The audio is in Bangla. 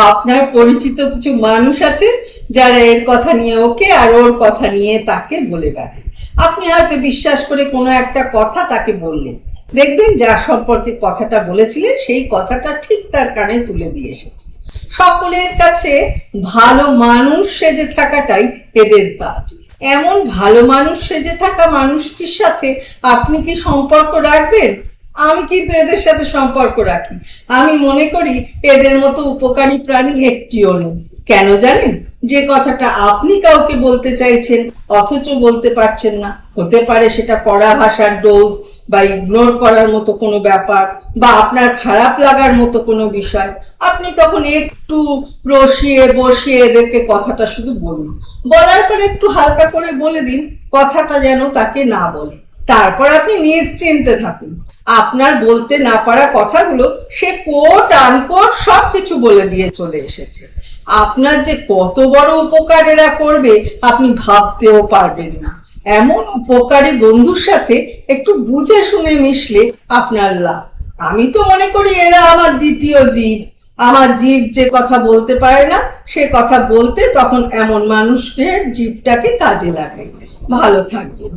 আপনার পরিচিত কিছু মানুষ আছে যারা এর কথা নিয়ে ওকে আর ওর কথা নিয়ে তাকে বলে বেড়ায়। আপনি হয়তো বিশ্বাস করে কোনো একটা কথা তাকে বললেন। দেখবেন যার সম্পর্কে কথাটা বলেছিলেন, সেই কথাটা ঠিক তার কানে তুলে দিয়ে এসেছে। সকলের কাছে ভালো মানুষ সেজে থাকাটাই এদের কাজ। এমন ভালো মানুষ সেজে থাকা মানুষটির সাথে আপনি কি সম্পর্ক রাখবেন? আমি কিন্তু এদের সাথে সম্পর্ক রাখি। আমি মনে করি এদের মতো উপকারী প্রাণী একটিও নেই। কেন জানেন? যে কথাটা আপনি কাউকে বলতে চাইছেন, অথচ বলতে পারছেন না। হতে পারে সেটা কড়া ভাষার ডোজ বা ইগনোর করার মতো কোনো ব্যাপার বা আপনার খারাপ লাগার মতো কোনো বিষয়। আপনি তখন একটু রসিয়ে বসিয়ে এদেরকে কথাটা শুধু বলুন। বলার পরে একটু হালকা করে বলে দিন, কথাটা যেন তাকে না বলে। তারপর আপনি নিশ্চিন্তে থাকুন। আপনার বলতে না পারা কথাগুলো সে কোট আনকোট সব কিছু বলে দিয়ে চলে এসেছে। আপনার যে কত বড় উপকার এরা করবে, আপনি ভাবতেও পারবেন না। এমন উপকারী বন্ধুর সাথে একটু বুঝে শুনে মিশলে আপনার লাভ। আমি তো মনে করি এরা আমার দ্বিতীয় জীব। আমার জীব যে কথা বলতে পারে না, সে কথা বলতে তখন এমন মানুষকে জীবটাকে কাজে লাগাই ভালো থাকবেন।